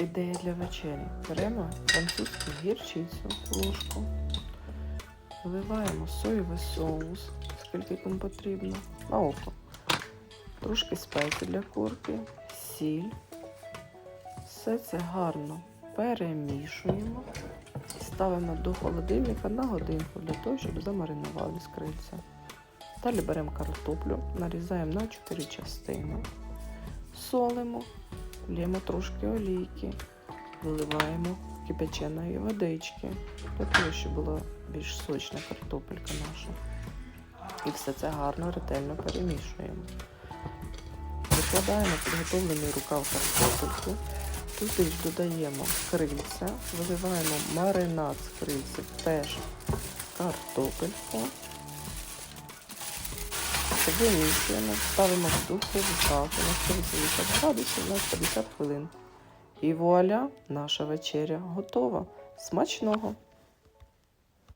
ідея для вечері. Беремо французьку гірчицю, ложку, вливаємо соєвий соус, скільки кому потрібно, на око. Трошки спецій для курки, сіль. Все це гарно перемішуємо і ставимо до холодильника на годинку для того, щоб замаринували крильця. Далі беремо картоплю, нарізаємо на 4 частини, солимо, лємо трошки олійки, виливаємо кипяченої водички, для того, щоб була більш сочна картопелька наша. І все це гарно, ретельно перемішуємо. Викладаємо підготовлений рукав картопельку, туди ж додаємо крильця, виливаємо маринад з крильців, теж картопельку. Вимішуємо, ставимо в духову шафу на 180 градусів на 50 хвилин. І вуаля, наша вечеря готова. Смачного!